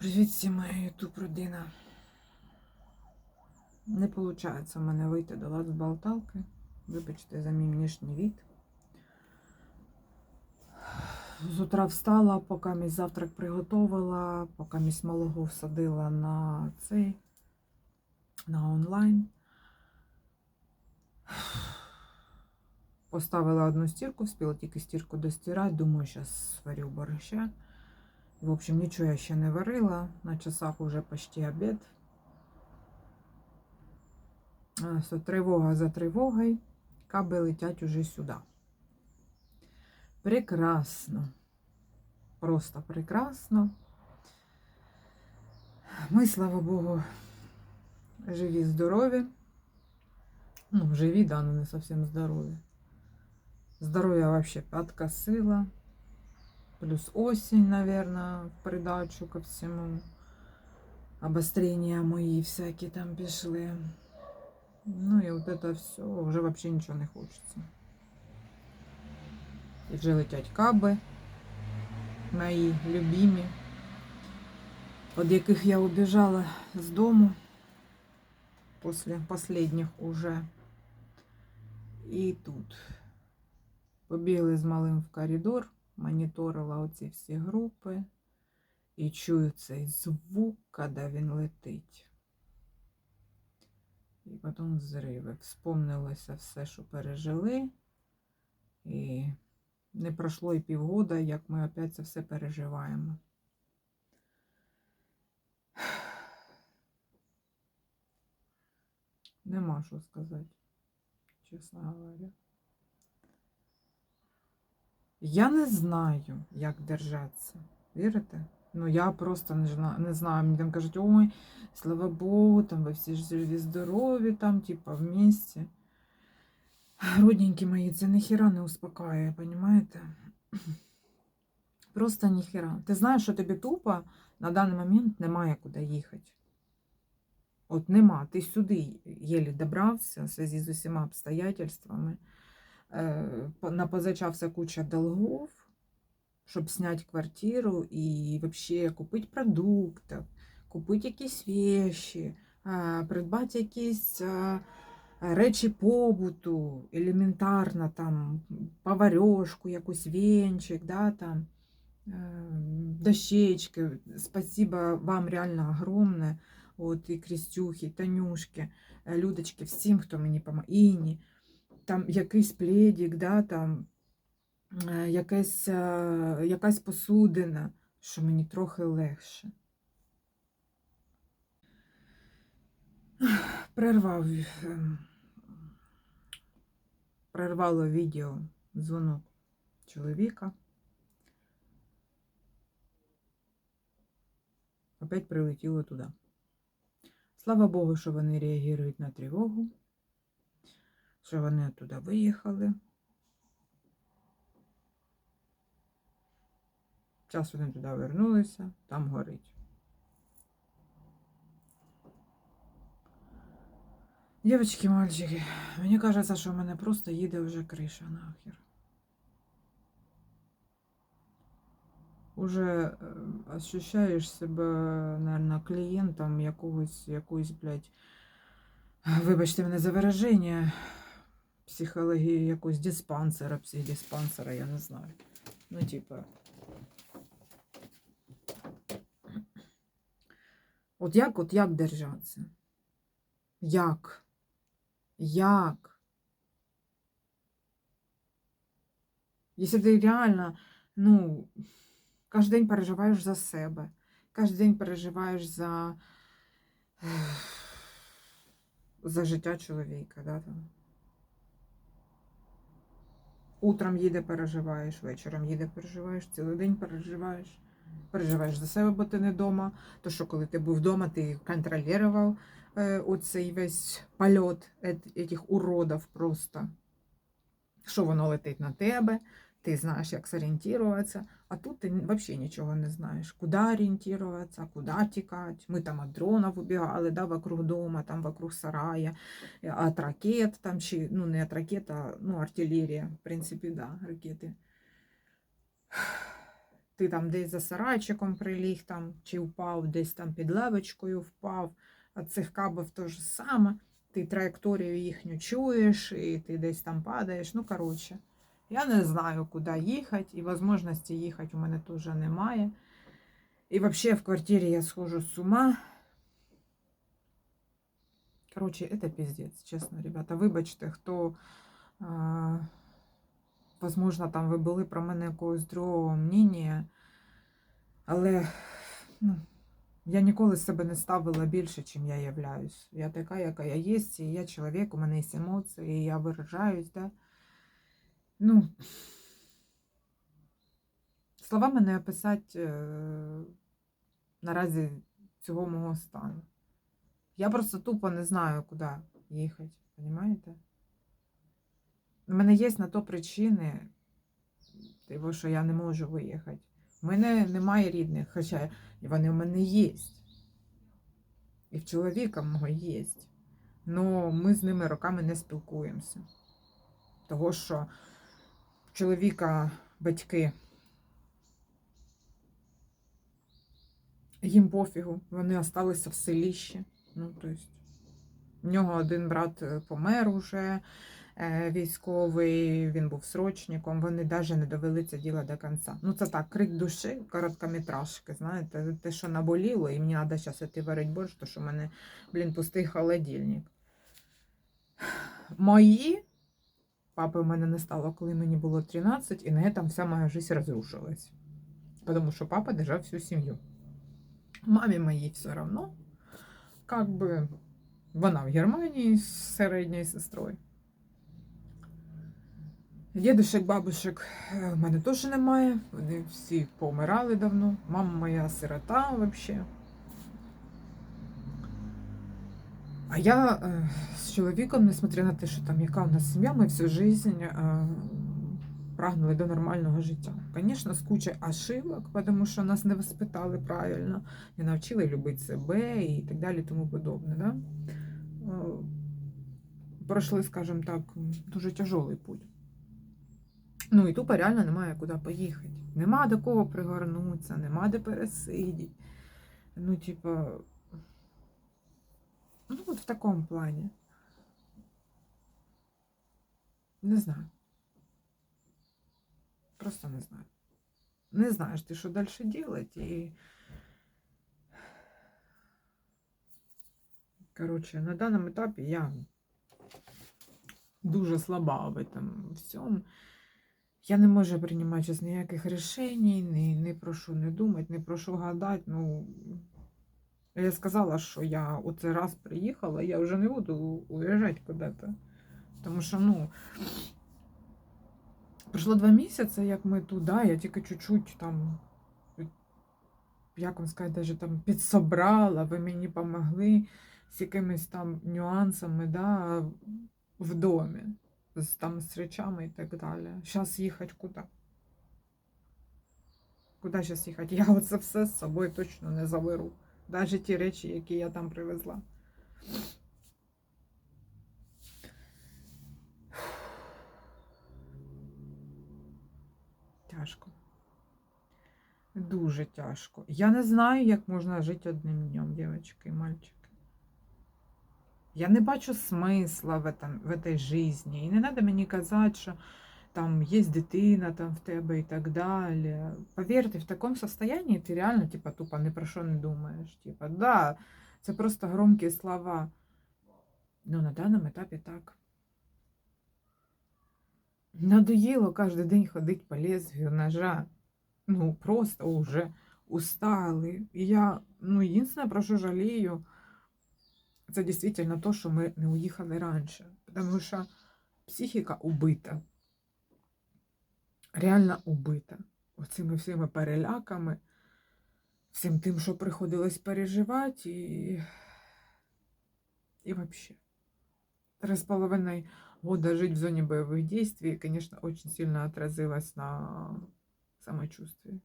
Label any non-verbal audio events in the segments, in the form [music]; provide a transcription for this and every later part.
Привіт всім моя ютуб родина. Не виходить в мене вийти до вас з болталки. Вибачте за мій внешній від. З утра встала, поки мій завтрак приготувала, поки місь малого всадила на цей, на онлайн. Поставила одну стірку, встигла тільки стірку достирати. Думаю, зараз сварю борща. В общем, нічого я ще не варила. На часах уже почти обід. Тривога за тривогою. Каби летять уже сюди. Прекрасно. Просто прекрасно. Ми, слава Богу, живі, здорові. Ну, живі, да, но не зовсім здорові. Здоров'я пятка сила. Плюс осень, наверное, в придачу ко всему. Обострения мои всякие там пішли. Ну и вот это все, уже вообще ничего не хочется. І вже летять каби мої любимі, від яких я убежала з дому після последніх уже. І тут побігли з малим в коридор моніторила оці всі групи і чую цей звук, коли він летить. І потім зриви. Вспомнилося все, що пережили. І не пройшло і півгода, як ми опять це все переживаємо. [sighs] Нема що сказати, чесно говоря. Я не знаю, як держатися. Вірите? Ну, я просто не знаю, не знаю. Мені там кажуть, ой, слава Богу, там ви всі живі, здорові, там, типа, в місті. Родненькі мої, це ніхіра не успокаює, понімаєте? Просто ніхіра. Ти знаєш, що тобі тупо на даний момент немає куди їхати. От нема. Ти сюди єлі добрався в зв'язку з усіма обстоятельствами. Э, по- напозачався куча долгов, щоб зняти квартиру і вообще купити продуктів, купити якісь вещи, придбати якісь речі побуту, елементарно там поварьошку, якусь венчик, да, там, е, дощечки. Спасибо вам реально огромне. От і Крістюхи, і Танюшки, е, Людочки, всім, хто мені помагає. Іні там якийсь пледік, да, там, е, якась, е, якась посудина, що мені трохи легше. Прервав, ем, прервало відео дзвонок чоловіка. Опять прилетіло туди. Слава Богу, що вони реагують на тривогу що вони туди виїхали. Час вони туди вернулися, там горить. Дівчатки, мальчики, мені кажеться, що в мене просто їде вже криша нахер. Уже е, ощущаєш себе, наверное, клієнтом якогось, якоїсь, блядь, вибачте мене за вираження, психології якогось диспансера, психдиспансера, я не знаю. Ну, типа. От як, от як держатися? Як? Як? Якщо ти реально, ну, кожен день переживаєш за себе, кожен день переживаєш за, [sighs] за життя чоловіка, да, там. Утром їде, переживаєш, вечором їде, переживаєш, цілий день переживаєш. Переживаєш за себе, бо ти не вдома. То що коли ти був вдома, ти контролював е, оцей весь польот цих уродів просто. Що воно летить на тебе, ти знаєш, як зорієнтуватися, а тут ти взагалі нічого не знаєш. Куди орієнтуватися, куди тікати. Ми там від дронів убігали, да, вокруг дома, там вокруг сарая, от ракет, там, чи, ну не от ракет, а ну, артилерія, в принципі, да, ракети. [sighs] ти там десь за сарайчиком приліг там, чи впав, десь там під лавочкою впав, а цих кабів то ж саме. Ти траєкторію їхню чуєш, і ти десь там падаєш. Ну, коротше, я не знаю, куди їхати, і можливості їхати у мене теж немає. І взагалі в квартирі я схожу з ума. Короче, это пиздец, чесно, ребята. Вибачте, хто, а, возможно, там ви були про мене якогось другого мнення, але ну, я ніколи себе не ставила більше, чим я являюсь. Я така, яка я є, і я чоловік, у мене є емоції, і я виражаюсь, да. Ну, словами не описати е, наразі цього мого стану. Я просто тупо не знаю, куди їхати, розумієте? У мене є на то причини, того, що я не можу виїхати. У мене немає рідних, хоча вони в мене є. І в чоловіка мого є. Но ми з ними роками не спілкуємося. Того, що чоловіка батьки їм пофігу, вони осталися в селищі. Ну, то есть, в нього один брат е, помер уже е, військовий, він був срочником, вони навіть не довели це діло до кінця. Ну, це так, крик душі, короткометражки, знаєте, те, що наболіло, і мені треба зараз йти варити борщ, тому що в мене, блін, пустий холодильник. Мої папи в мене не стало, коли мені було 13, і на цьому вся моя життя розрушилась. Тому що папа держав всю сім'ю. Мамі моїй все одно как бы вона в Германії з середньою сестрою. Дідушек, бабушек в мене теж немає. Вони всі помирали давно. Мама моя сирота взагалі. А я е, з чоловіком, несмотря на те, що там яка у нас сім'я, ми всю життя е, прагнули до нормального життя. Звісно, з кучою ошибок, тому що нас не воспитали правильно, не навчили любити себе і так далі, тому подобне. Да? Пройшли, скажімо так, дуже тяжелий путь. Ну і тупо реально немає куди поїхати. Нема до кого пригорнутися, нема де пересидіти. Ну, типа, ну от в такому плані. Не знаю. Просто не знаю. Не знаєш ти, що далі робити. І... Коротше, на даному етапі я дуже слаба в этом всьому. Я не можу приймати ніяких рішень, ні про що не думати, про що гадати. Ну, я сказала, що я у цей раз приїхала, я вже не буду уїжджати куди-то. Тому що, ну, Пройшло два місяці, як ми тут, да, я тільки чуть-чуть там, як вам сказати, даже там підсобрала, ви мені допомогли з якимись там нюансами да, в домі, з, там, з речами і так далі. Зараз їхати куди? Куди зараз їхати? Я оце все з собою точно не заберу. Навіть ті речі, які я там привезла. тяжко. Дуже тяжко. Я не знаю, як можна жити одним днем, дівчатки і мальчики. Я не бачу смисла в этом, в этой жизни. І не треба мені казати, що там є дитина там в тебе і так далі. Повірте, в такому состоянии ти реально типа, тупо ні про що не думаєш. Типа, да, це просто громкі слова. Ну, на даному етапі так. Надоело каждый день ходить по лезвию ножа. Ну, просто уже устали. І я, ну, єдине, про що жалію, це дійсно то, що ми не уїхали раніше. Тому що психіка убита. Реально убита. Оцими всіми переляками, всім тим, що приходилось переживати, і, і взагалі. Три з половиною года жить в зоне боевых действий, конечно, очень сильно отразилось на самочувствии.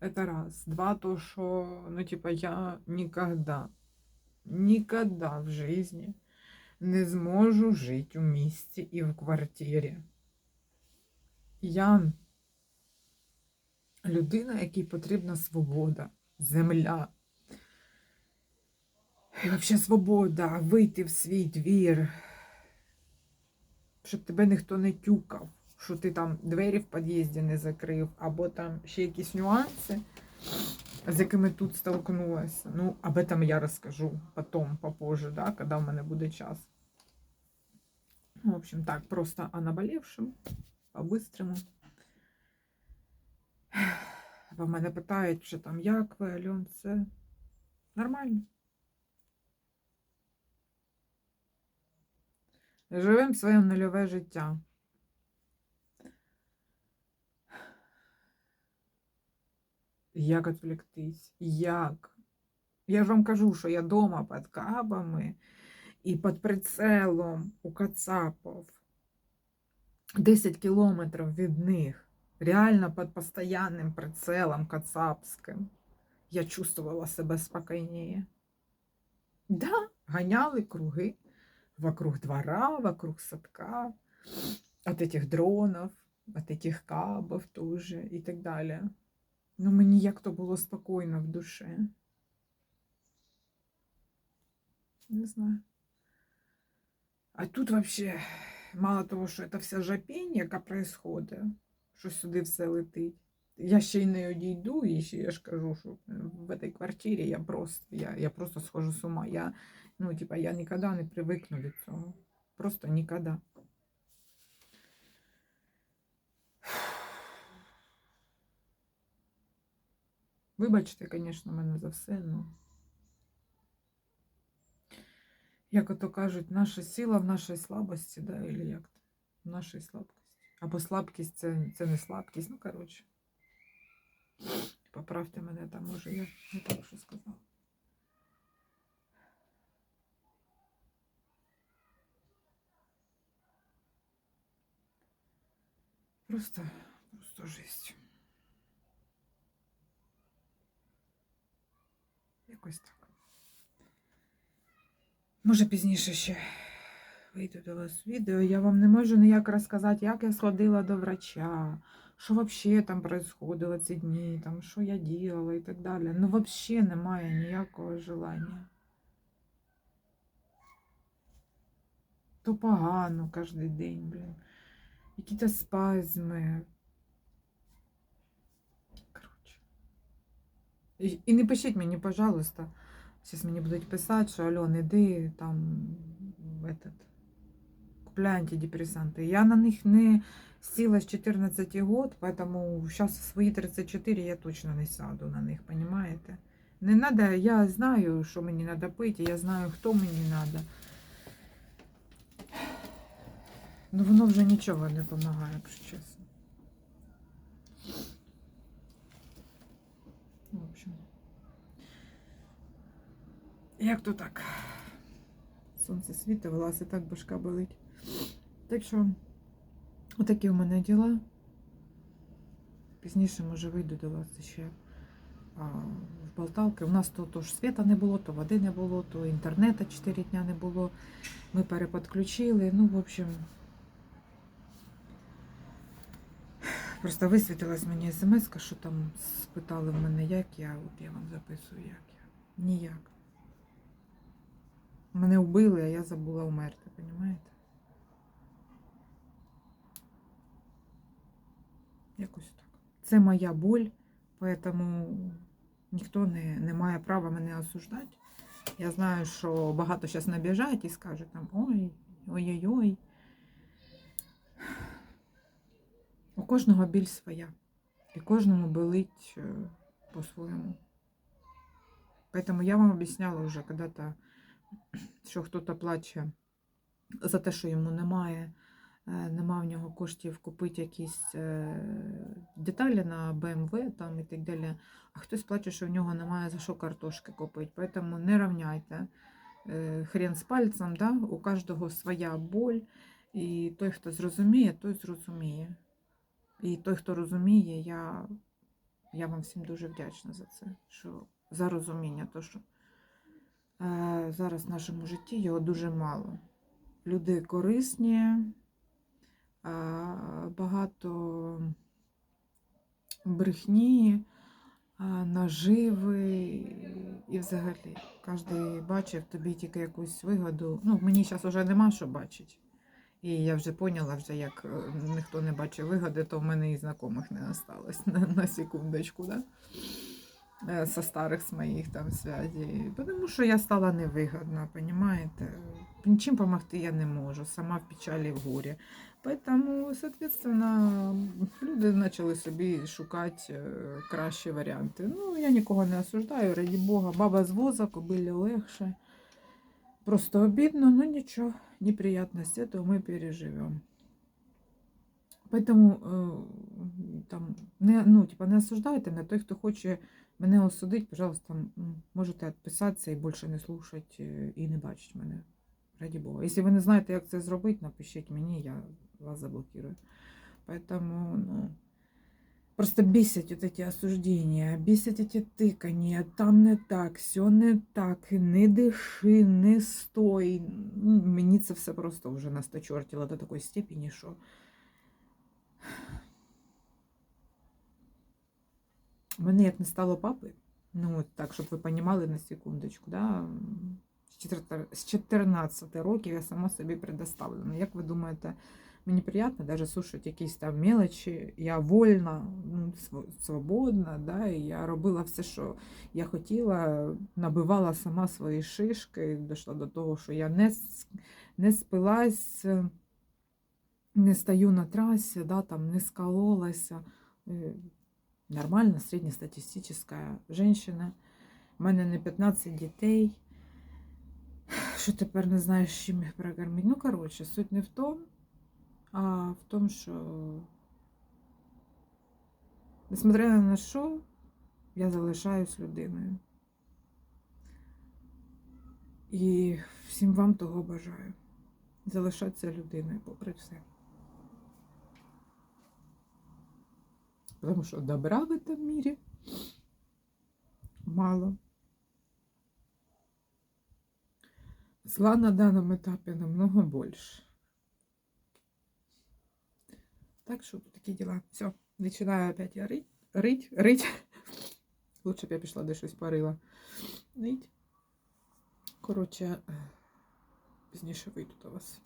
Это раз. Два, то, что, ну, типа, я никогда, никогда в жизни не зможу жить у місті і в квартирі. Я людина, якій потрібна свобода, земля. І взагалі свобода, вийти в свій двір, щоб тебе ніхто не тюкав, що ти там двері в під'їзді не закрив, або там ще якісь нюанси, з якими тут столкнулася. Ну, об этом я розкажу потом, попозже, да, коли в мене буде час. В общем, так, просто о наболевшем, по-быстрому. Бо мене питають, що там, як ви, Альон, це нормально. Живемо своє нульове життя. Як відвліктись? Як? Я ж вам кажу, що я дома під кабами і під прицелом у Кацапов. 10 кілометрів від них. Реально під постоянним прицелом кацапським. Я чувствовала себе спокійніше. Да, гоняли круги вокруг двора, вокруг садка, от этих дронів, от этих кабів тоже і так далі. Ну, мені як то було спокійно в душі. Не знаю. А тут вообще, мало того, що це вся жапінь, яка происходить, що сюди все летить. Я ще й не одійду, і ще я ж кажу, що в этой квартирі я просто, я, я просто схожу з ума. Я, ну, типа, я ніколи не привикну до цього. Просто ніколи. Вибачте, звісно, мене за все, ну. Як ото кажуть, наша сила в нашій слабості, да, или як то? В нашій слабкості. Або слабкість це, це не слабкість, ну коротше. Поправте мене там, може, я не так що сказала. Просто, просто жесть. Якось так. Може, пізніше ще вийду до вас відео. Я вам не можу ніяк розказати, як я сходила до врача, що взагалі там происходило ці дні, там, що я діяла і так далі. Ну, взагалі немає ніякого желання. То погано кожен день, блін. Які-то спазми. Коротше. І не пишіть мені, пожалуйста. Зараз мені будуть писати, що Альон, іди там в этот, купляй антидепресанти. Я на них не сіла з 14 год, поэтому зараз в свої 34 я точно не сяду на них, понимаете? Не надо, я знаю, що мені треба пити, я знаю, хто мені треба. Ну воно вже нічого не допомагає, якщо чесно. В общем. Як то так? Сонце світить, власне, так башка болить. Так що, отакі у мене діла. Пізніше, може, вийду до вас ще а, в Болталки. У нас то, то ж світа не було, то води не було, то інтернету 4 дня не було. Ми переподключили. Ну, в общем, просто висвітилась мені смс, що там спитали в мене, як я, от я вам записую, як я. Ніяк. Мене вбили, а я забула умерти, розумієте? Якось так. Це моя боль, тому ніхто не, не має права мене осуждати. Я знаю, що багато зараз набіжать і скажуть там ой, ой-ой-ой. У кожного біль своя. І кожному болить е, по-своєму. Поэтому я вам объясняла уже когда-то, що хтось плаче за те, що йому немає, е, нема в нього коштів купити якісь е, деталі на BMW там і так далі. А хтось плаче, що в нього немає за що картошки купити. Поэтому не равняйте е, хрен з пальцем, да? у кожного своя боль. І той, хто зрозуміє, той зрозуміє. І той, хто розуміє, я, я вам всім дуже вдячна за це, що за розуміння, то що зараз в нашому житті його дуже мало. Люди корисні, е, багато брехні, наживи і взагалі. Кожен бачив тобі тільки якусь вигоду. Ну, мені зараз вже нема що бачити. І я вже поняла, вже як е, ніхто не бачив вигоди, то в мене і знайомих не осталось [laughs] на, на секундочку, да? Е, со старих з моїх там зв'язей. Тому що я стала невигодна, понимаете? Нічим допомогти я не можу, сама в печалі в горі. Поэтому, соответственно, люди почали собі шукати е, кращі варіанти. Ну, я нікого не осуждаю, раді Бога. Баба з воза, кобилі легше. Просто обідно, ну нічого, неприятности, то ми переживемо. Поэтому е, там, не, ну, типа, не осуждайте мене. Той, хто хоче мене осудити, пожалуйста, м, можете відписатися і більше не слушати е, і не бачити мене. Раді Бога. Якщо ви не знаєте, як це зробити, напишіть мені, я вас заблокирую. Поэтому, ну, просто бісять от эти осуждения, бісять эти тикання, там не так, все не так, не диши, не стой. Ну, Мені це все просто вже насточортіло до такої степені, що. У мене як не стало папи, ну так, щоб ви понімали на секундочку, да, з 14 років я сама собі предоставлена. Як ви думаєте, мені приємно навіть слушати якісь там мелочі, я вольна, ну, свободна, да, і я робила все, що я хотіла, набивала сама свої шишки, дійшла до того, що я не, не спилась, не стою на трасі, да, там, не скололася. Нормальна, середньостатистична жінка. У мене не 15 дітей. Що тепер не знаєш, чим їх прокормити. Ну, коротше, суть не в тому, а в тому, що, несмотря на що, я залишаюсь людиною. І всім вам того бажаю. Залишатися людиною, попри все. Потому что добра в этом мире мало. Зла на данном этапе намного больше. Так что вот такие дела. Все, начинаю опять я рыть, рыть, рыть. Лучше б я пішла де щось парила. Рить. Коротше, пізніше вийду до вас.